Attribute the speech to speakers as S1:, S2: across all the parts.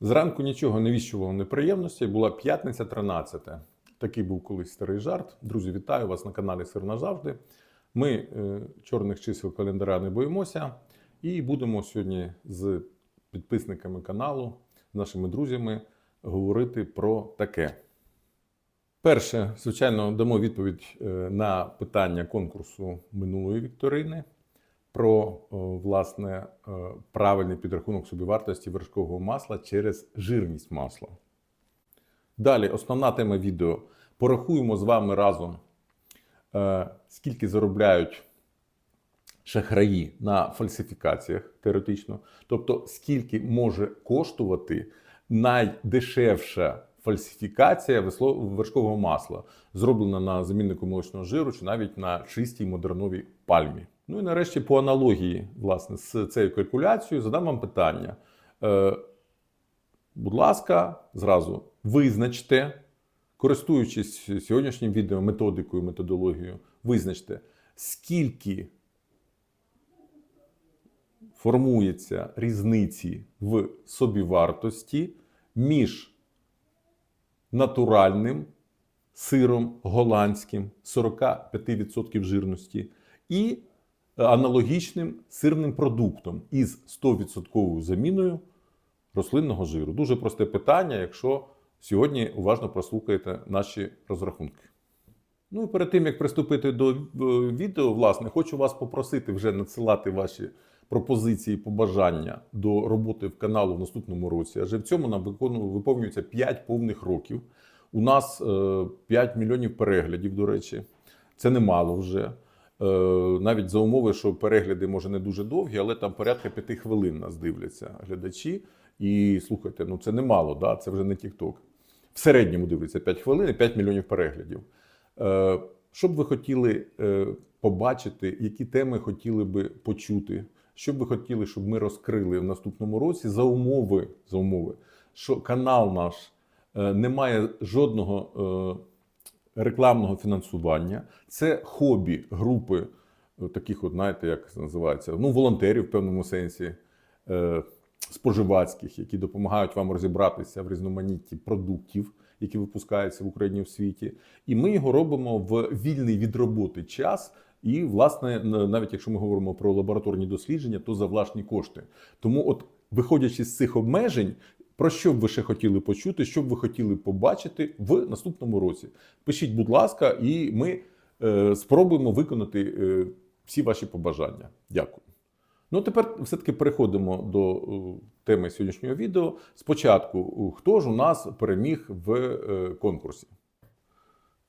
S1: Зранку нічого не віщувало неприємності. Була п'ятниця 13. Такий був колись старий жарт. Друзі, вітаю вас на каналі Сир назавжди. Ми е, чорних чисел календаря не боїмося і будемо сьогодні з підписниками каналу, з нашими друзями говорити про таке. Перше, звичайно, дамо відповідь е, на питання конкурсу минулої вікторини про власне е, правильний підрахунок собівартості вершкового масла через жирність масла. Далі, основна тема відео. Порахуємо з вами разом, е, скільки заробляють шахраї на фальсифікаціях теоретично. Тобто, скільки може коштувати найдешевша фальсифікація вершкового масла, зроблена на заміннику молочного жиру чи навіть на чистій модерновій пальмі. Ну і нарешті, по аналогії власне, з цією калькуляцією, задам вам питання. Е, будь ласка, зразу визначте, користуючись сьогоднішнім відео методикою, методологією, визначте, скільки формується різниці в собівартості між натуральним сиром голландським 45% жирності і аналогічним сирним продуктом із 100% заміною рослинного жиру. Дуже просте питання, якщо сьогодні уважно прослухаєте наші розрахунки. Ну і перед тим як приступити до е, відео, власне, хочу вас попросити вже надсилати ваші пропозиції, побажання до роботи в каналу в наступному році. Адже в цьому нам виповнюється 5 повних років. У нас е, 5 мільйонів переглядів, до речі, це немало вже. Е, навіть за умови, що перегляди може не дуже довгі, але там порядка 5 хвилин нас дивляться глядачі. І слухайте, ну це немало, да? це вже не TikTok. В середньому дивляться 5 хвилин і 5 мільйонів переглядів. Е, Що б ви хотіли е, побачити, які теми хотіли би почути? Що б ви хотіли, щоб ми розкрили в наступному році за умови, за умови що канал наш не має жодного рекламного фінансування. Це хобі групи, е, таких, от, знаєте, як це називається, ну, волонтерів в певному сенсі. Е, споживацьких, які допомагають вам розібратися в різноманітті продуктів, які випускаються в Україні в світі. І ми його робимо в вільний від роботи час. І, власне, навіть якщо ми говоримо про лабораторні дослідження, то за власні кошти. Тому, от, виходячи з цих обмежень, про що б ви ще хотіли почути, що б ви хотіли побачити в наступному році? Пишіть, будь ласка, і ми е, спробуємо виконати е, всі ваші побажання. Дякую. Ну, тепер все-таки переходимо до е, теми сьогоднішнього відео. Спочатку, е, хто ж у нас переміг в е, конкурсі?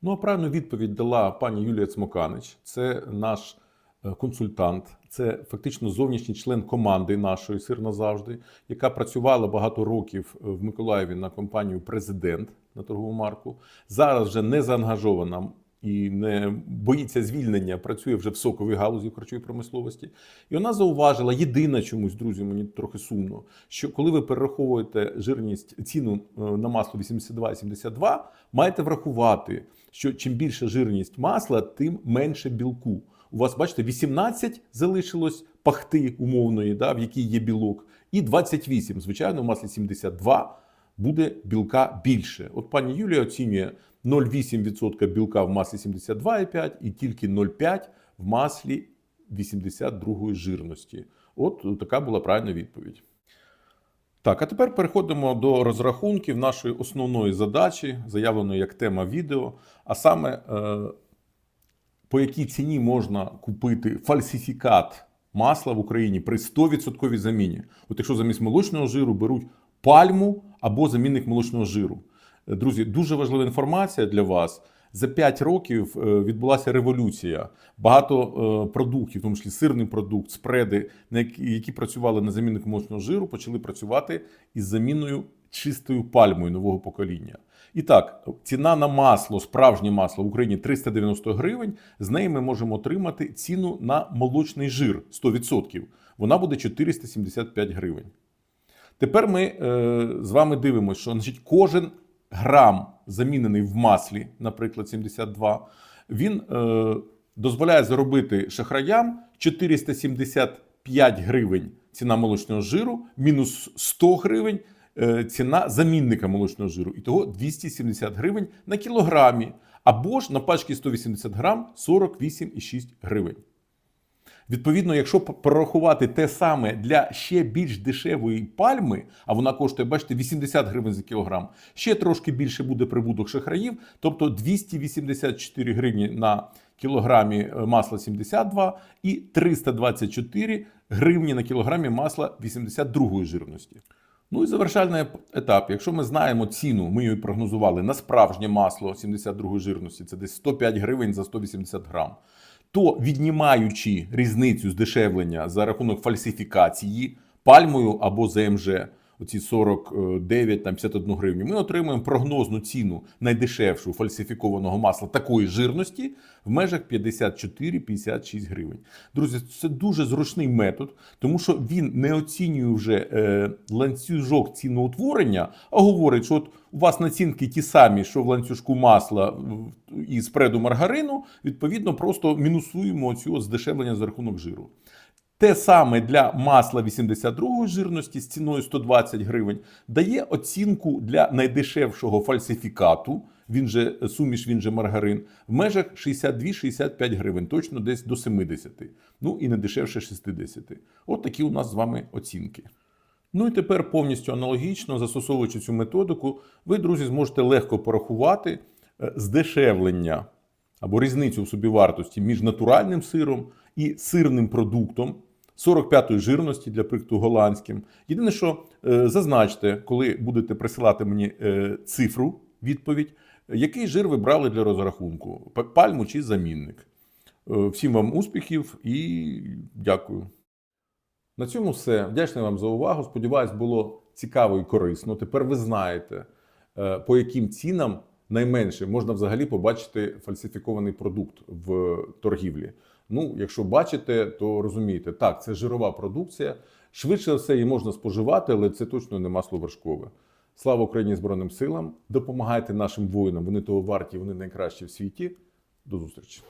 S1: Ну, а правильну відповідь дала пані Юлія Цмоканич. Це наш консультант, це фактично зовнішній член команди нашої сир назавжди, яка працювала багато років е, в Миколаєві на компанію Президент на торгову марку. Зараз вже не заангажована і не боїться звільнення, працює вже в соковій галузі в харчовій промисловості. І вона зауважила єдине чомусь, друзі, мені трохи сумно, що коли ви перераховуєте жирність ціну е, на масло 82,72, маєте врахувати, що чим більша жирність масла, тим менше білку. У вас, бачите, 18 залишилось пахти умовної, да, в якій є білок, і 28. Звичайно, в маслі 72 буде білка більше. От пані Юлія оцінює 0,8% білка в маслі 72,5 і тільки 0,5 в маслі 82 жирності. От така була правильна відповідь. Так, а тепер переходимо до розрахунків нашої основної задачі, заявленої як тема відео, а саме е, по якій ціні можна купити фальсифікат масла в Україні при 100% заміні. От якщо замість молочного жиру беруть пальму або замінник молочного жиру. Е, Друзі, дуже важлива інформація для вас. За 5 років е, відбулася революція. Багато е, продуктів, в тому числі сирний продукт, спреди, які, працювали на заміннику молочного жиру, почали працювати із заміною чистою пальмою нового покоління. І так, ціна на масло, справжнє масло в Україні 390 гривень. З неї ми можемо отримати ціну на молочний жир 100%. Вона буде 475 гривень. Тепер ми е, з вами дивимося, що значить, кожен грам, замінений в маслі, наприклад, 72, він е, дозволяє заробити шахраям 475 гривень ціна молочного жиру, мінус 100 гривень ціна замінника молочного жиру. І того 270 гривень на кілограмі. Або ж на пачці 180 грам 48,6 гривень. Відповідно, якщо п- порахувати те саме для ще більш дешевої пальми, а вона коштує, бачите, 80 гривень за кілограм, ще трошки більше буде прибуток шахраїв, тобто 284 гривні на кілограмі е, масла 72 і 324 гривні на кілограмі масла 82 жирності. Ну і завершальний етап. Якщо ми знаємо ціну, ми її прогнозували на справжнє масло 72 жирності, це десь 105 гривень за 180 грам. То віднімаючи різницю здешевлення за рахунок фальсифікації пальмою або ЗМЖ, оці 49 там 51 гривню, ми отримуємо прогнозну ціну найдешевшого фальсифікованого масла такої жирності в межах 54-56 гривень. Друзі, це дуже зручний метод, тому що він не оцінює вже е, ланцюжок ціноутворення, а говорить, що от у вас націнки ті самі, що в ланцюжку масла і спреду маргарину, відповідно, просто мінусуємо цього здешевлення за рахунок жиру. Те саме для масла 82 жирності з ціною 120 гривень дає оцінку для найдешевшого фальсифікату, він же суміш, він же маргарин, в межах 62-65 гривень, точно десь до 70. Ну і не дешевше 60. От такі у нас з вами оцінки. Ну і тепер повністю аналогічно, застосовуючи цю методику, ви, друзі, зможете легко порахувати е, здешевлення або різницю в собівартості між натуральним сиром і сирним продуктом 45-ї жирності для прикладу голландським. Єдине, що е, зазначте, коли будете присилати мені е, цифру, відповідь, який жир ви брали для розрахунку: пальму чи замінник. Е, Всім вам успіхів і дякую. На цьому все. Вдячний вам за увагу. Сподіваюсь, було цікаво і корисно. Тепер ви знаєте, по яким цінам найменше можна взагалі побачити фальсифікований продукт в торгівлі. Ну, якщо бачите, то розумієте, так, це жирова продукція. Швидше все, її можна споживати, але це точно не масло вершкове. Слава Україні Збройним силам! Допомагайте нашим воїнам. Вони того варті, вони найкращі в світі. До зустрічі!